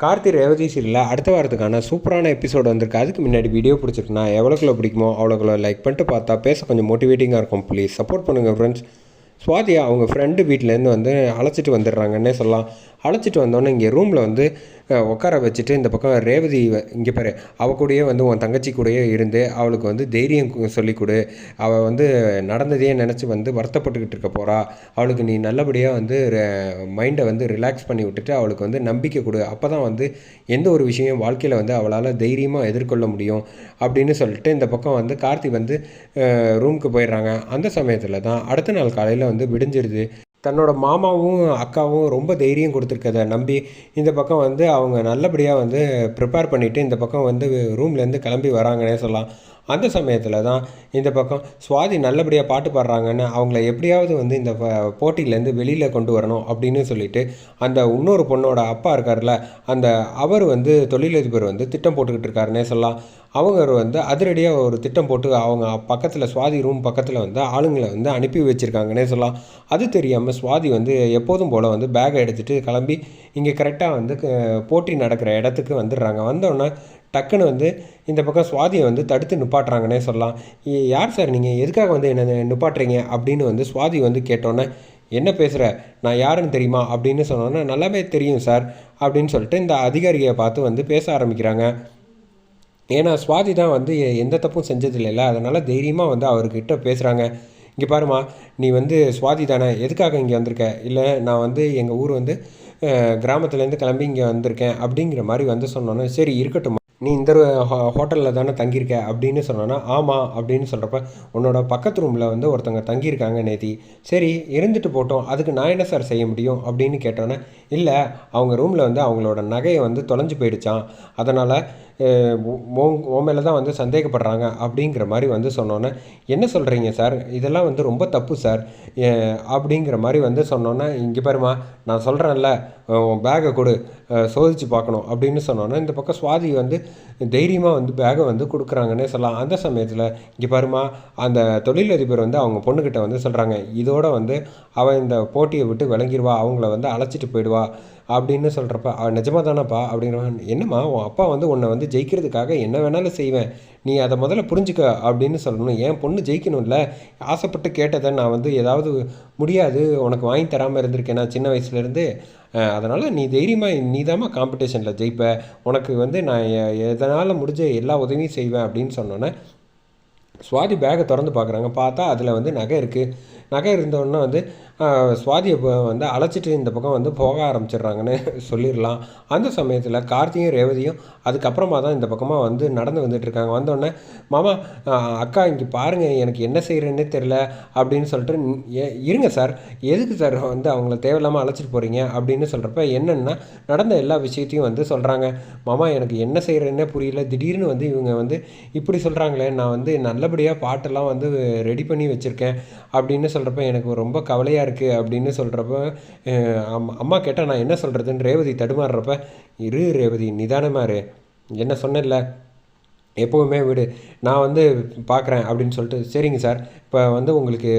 கார்த்தி ரேவதி சீரியலில் அடுத்த வாரத்துக்கான சூப்பரான எபிசோடு வந்திருக்கு. அதுக்கு முன்னாடி வீடியோ பிடிச்சிருக்குன்னா எவ்வளோக்குள்ள பிடிக்குமோ அவ்வளோக்குள்ள லைக் பண்ணிட்டு பார்த்தா பேச கொஞ்சம் மோட்டிவேட்டிங்காக இருக்கும். ப்ளீஸ் சப்போர்ட் பண்ணுங்கள் ஃப்ரெண்ட்ஸ் சுவாதி அவங்க ஃப்ரெண்டு வீட்டிலேருந்து வந்து அழைச்சிட்டு வந்துடுறாங்கன்னே சொல்லலாம். அழைச்சிட்டு வந்தோன்னே இங்கே ரூமில் வந்து உட்கார வச்சுட்டு இந்த பக்கம் ரேவதி இங்கே பாரு அவ கூடயே வந்து உன் தங்கச்சி கூடயே இருந்து அவளுக்கு வந்து தைரியம் சொல்லிக் கொடு அவள் வந்து நடந்ததையே நினச்சி வந்து வருத்தப்பட்டுக்கிட்டு இருக்க போகிறா அவளுக்கு நீ நல்லபடியாக வந்து மைண்டை வந்து ரிலாக்ஸ் பண்ணி விட்டுட்டு அவளுக்கு வந்து நம்பிக்கை கொடு. அப்போ தான் வந்து எந்த ஒரு விஷயம் வாழ்க்கையில் வந்து அவளால் தைரியமாக எதிர்கொள்ள முடியும் அப்படின்னு சொல்லிட்டு இந்த பக்கம் வந்து கார்த்தி வந்து ரூமுக்கு போயிடுறாங்க. அந்த சமயத்தில் தான் அடுத்த நாள் காலையில் வந்து விடிஞ்சிருது. தன்னோட மாமாவும் அக்காவும் ரொம்ப தைரியம் கொடுத்துருக்கத நம்பி இந்த பக்கம் வந்து அவங்க நல்லபடியாக வந்து ப்ரிப்பேர் பண்ணிவிட்டு இந்த பக்கம் வந்து ரூம்லேருந்து கிளம்பி வராங்கன்னே சொல்லலாம். அந்த சமயத்தில் தான் இந்த பக்கம் சுவாதி நல்லபடியாக பாட்டு பாடுறாங்கன்னு அவங்கள எப்படியாவது வந்து இந்த போட்டியிலேருந்து வெளியில் கொண்டு வரணும் அப்படின்னு சொல்லிட்டு அந்த இன்னொரு பொண்ணோட அப்பா இருக்கார்ல அந்த அவர் வந்து தொழிலதிபர் வந்து திட்டம் போட்டுக்கிட்டு இருக்காருன்னே சொல்லலாம். அவங்க வந்து அதிரடியாக ஒரு திட்டம் போட்டு அவங்க பக்கத்தில் சுவாதி ரூம் பக்கத்தில் வந்து ஆளுங்களை வந்து அனுப்பி வச்சுருக்காங்கன்னே சொல்லலாம். அது தெரியாமல் சுவாதி வந்து எப்போதும் போல் வந்து பேக்கை எடுத்துகிட்டு கிளம்பி இங்கே கரெக்டாக வந்து போட்டி நடக்கிற இடத்துக்கு வந்துடுறாங்க. வந்தோடனே டக்குன்னு வந்து இந்த பக்கம் சுவாதியை வந்து தடுத்து நிப்பாட்டுறாங்கன்னே சொல்லலாம். யார் சார் நீங்கள் எதுக்காக வந்து என்ன நிப்பாட்டுறீங்க? அப்படின்னு வந்து சுவாதி வந்து கேட்டோன்னே என்ன பேசுகிற நான் யாருன்னு தெரியுமா? அப்படின்னு சொன்னோன்னே நல்லாவே தெரியும் சார் அப்படின்னு சொல்லிட்டு இந்த அதிகாரியை பார்த்து வந்து பேச ஆரம்பிக்கிறாங்க. ஏன்னா சுவாதி தான் வந்து எ- எந்த தப்பும் செஞ்சதில்லைல்ல. அதனால் தைரியமாக வந்து அவர்கிட்ட பேசுகிறாங்க இங்கே பாருமா நீ வந்து சுவாதி தானே எதுக்காக இங்கே வந்திருக்க? இல்லை நான் வந்து எங்கள் ஊர் வந்து கிராமத்துலேருந்து கிளம்பி இங்கே வந்திருக்கேன் அப்படிங்கிற மாதிரி வந்து சொன்னோன்னே சரி இருக்கட்டும் நீ இந்த ஹோட்டலில் தானே தங்கியிருக்க அப்படின்னு சொன்னோன்னா ஆமாம் அப்படின்னு சொல்கிறப்ப உன்னோட பக்கத்து ரூமில் வந்து ஒருத்தவங்க தங்கியிருக்காங்க நேத்தி. சரி இருந்துட்டு போட்டோம். அதுக்கு நான் என்ன சார் செய்ய முடியும்? அப்படின்னு கேட்டோன்னே இல்லை அவங்க ரூமில் வந்து அவங்களோட நகையை வந்து தொலைஞ்சு போயிடுச்சான் அதனால் உன் மேலே தான் வந்து சந்தேகப்படுறாங்க அப்படிங்கிற மாதிரி வந்து சொன்னோன்னே என்ன சொல்கிறீங்க சார்? இதெல்லாம் வந்து ரொம்ப தப்பு சார். அப்படிங்கிற மாதிரி வந்து சொன்னோன்னே இங்கே பாருமா நான் சொல்கிறேன்ல உன் பேக்கை கொடு சோதித்து சோதிச்சு பார்க்கணும் அப்படின்னு சொன்னோன்னே இந்த பக்கம் சுவாதி வந்து தைரியமாக வந்து பேகை வந்து கொடுக்குறாங்கன்னே சொல்லலாம். அந்த சமயத்தில் இங்கே பாருமா அந்த தொழிலதிபர் வந்து அவங்க பொண்ணுக்கிட்ட வந்து சொல்கிறாங்க இதோட வந்து அவன் இந்த போட்டியை விட்டு விளங்கிடுவா அவங்கள வந்து அழைச்சிட்டு போயிடுவா அப்படின்னு சொல்கிறப்ப அவன் நிஜமாக தானப்பா அப்படிங்கிறவன் என்னம்மா உன் அப்பா வந்து உன்னை வந்து ஜெயிக்கிறதுக்காக என்ன வேணாலும் செய்வேன். நீ அதை முதல்ல புரிஞ்சுக்க அப்படின்னு சொல்லணும். என் பொண்ணு ஜெயிக்கணும்ல. ஆசைப்பட்டு கேட்டதை நான் வந்து ஏதாவது முடியாது. உனக்கு வாங்கி தராமல் இருந்திருக்கேன். நான் சின்ன வயசுலேருந்து. அதனால் நீ தைரியமாக நீ தாம்மா காம்படிஷனில் ஜெயிப்ப. உனக்கு வந்து நான் எ- எதனால் முடிஞ்ச எல்லா உதவியும் செய்வேன் அப்படின்னு சொன்னோன்னே சுவாதி பேக்கை திறந்து பார்க்குறாங்க. பார்த்தா அதில் வந்து நகை இருக்குது நகை இருந்தோடனே வந்து சுவாதியை வந்து அழைச்சிட்டு இந்த பக்கம் வந்து போக ஆரம்பிச்சிடுறாங்கன்னு சொல்லிடலாம். அந்த சமயத்தில் கார்த்தியும் ரேவதியும் அதுக்கப்புறமா தான் இந்த பக்கமாக வந்து நடந்து வந்துட்டுருக்காங்க வந்தோடனே மாமா அக்கா இங்கே பாருங்கள் எனக்கு என்ன செய்கிறேன்னே தெரில அப்படின்னு சொல்லிட்டு ஏ- இருங்க சார். எதுக்கு சார் வந்து அவங்கள தேவையில்லாமல் அழைச்சிட்டு போகிறீங்க அப்படின்னு சொல்கிறப்ப என்னென்னா நடந்த எல்லா விஷயத்தையும் வந்து சொல்கிறாங்க மாமா எனக்கு என்ன செய்கிறேன்னே புரியல. திடீர்னு வந்து இவங்க வந்து இப்படி சொல்கிறாங்களே நான் வந்து நல்ல நல்லபடியாக பாட்டெல்லாம் வந்து ரெடி பண்ணி வச்சுருக்கேன் அப்படின்னு சொல்கிறப்ப எனக்கு ரொம்ப கவலையாக இருக்குது அப்படின்னு சொல்கிறப்ப அம்மா கேட்டால் நான் என்ன சொல்கிறதுன்னு ரேவதி தடுமாறுறப்ப இரு ரேவதி நிதானமாக இரு. என்ன சொன்னேன்ல? எப்போவுமே விடு. நான் வந்து பார்க்குறேன் அப்படின்னு சொல்லிட்டு சரிங்க சார். இப்போ வந்து உங்களுக்கு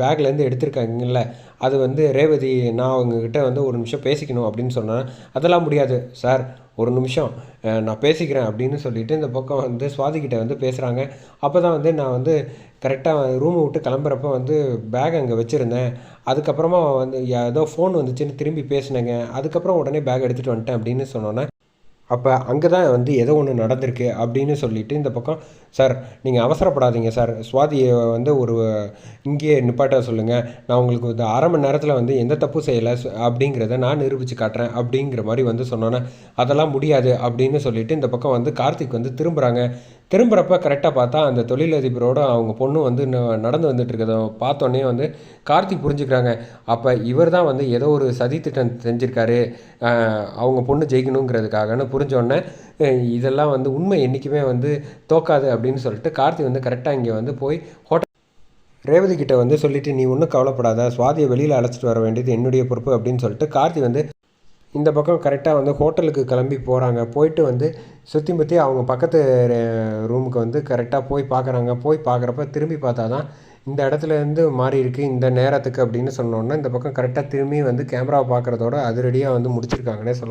பேக்லேருந்து எடுத்திருக்காங்கல்ல அது வந்து ரேவதி நான் அவங்கக்கிட்ட வந்து ஒரு நிமிஷம் பேசிக்கணும் அப்படின்னு சொன்னேன் அதெல்லாம் முடியாது. சார் ஒரு நிமிஷம் நான் பேசிக்கிறேன் அப்படின்னு சொல்லிட்டு இந்த பக்கம் வந்து சுவாதிக்கிட்ட வந்து பேசுகிறாங்க அப்போ தான் வந்து நான் வந்து கரெக்டாக ரூமை விட்டு கிளம்புறப்ப வந்து பேக் அங்கே வச்சுருந்தேன். அதுக்கப்புறமா வந்து ஏதோ ஃபோன் வந்துச்சுன்னு திரும்பி பேசினேங்க. அதுக்கப்புறம் உடனே பேக் எடுத்துகிட்டு வந்துட்டேன் அப்படின்னு சொன்னோன்னே அப்போ அங்கே தான் வந்து ஏதோ ஒன்று நடந்திருக்கு அப்படின்னு சொல்லிட்டு இந்த பக்கம் சார் நீங்கள் அவசரப்படாதீங்க சார். சுவாதியை வந்து ஒரு இங்கேயே நிப்பாட்ட சொல்லுங்கள் நான் உங்களுக்கு இந்த அரை மணி நேரத்தில் வந்து எந்த தப்பு செய்யலை அப்படிங்கிறத நான் நிரூபித்து காட்டுறேன் அப்படிங்கிற மாதிரி வந்து சொன்னோன்னே அதெல்லாம் முடியாது அப்படின்னு சொல்லிவிட்டு இந்த பக்கம் வந்து கார்த்திக் வந்து திரும்புகிறாங்க திரும்புகிறப்ப கரெக்டாக பார்த்தா அந்த தொழிலதிபரோட அவங்க பொண்ணு வந்து நடந்து வந்துட்டு இருக்கிறத பார்த்தோன்னே வந்து கார்த்திக் புரிஞ்சுக்கிறாங்க. அப்போ இவர் தான் வந்து ஏதோ ஒரு சதி திட்டம் செஞ்சுருக்காரு. அவங்க பொண்ணு ஜெயிக்கணுங்கிறதுக்காகன்னு புரிஞ்சோடனே இதெல்லாம் வந்து உண்மை என்றைக்குமே வந்து தோக்காது அப்படின்னு சொல்லிட்டு கார்த்திக் வந்து கரெக்டாக இங்கே வந்து போய் ஹோட்டல் ரேவதி கிட்ட வந்து சொல்லிட்டு நீ ஒன்றும் கவலைப்படாத. சுவாதியை வெளியில் அழைச்சிட்டு வர வேண்டியது என்னுடைய பொறுப்பு அப்படின்னு சொல்லிட்டு கார்த்தி வந்து இந்த பக்கம் கரெக்டாக வந்து ஹோட்டலுக்கு கிளம்பி போகிறாங்க போயிட்டு வந்து சுற்றி முற்றி அவங்க பக்கத்து ரூமுக்கு வந்து கரெக்டாக போய் பார்க்குறாங்க போய் பார்க்குறப்ப திரும்பி பார்த்தா தான் இந்த இடத்துல இருந்து மாறி இருக்குது இந்த நேரத்துக்கு அப்படின்னு சொன்னோன்னே இந்த பக்கம் கரெக்டாக திரும்பி வந்து கேமராவை பார்க்குறதோட அதிரடியாக வந்து முடிச்சிருக்காங்கன்னே சொல்லலாம்.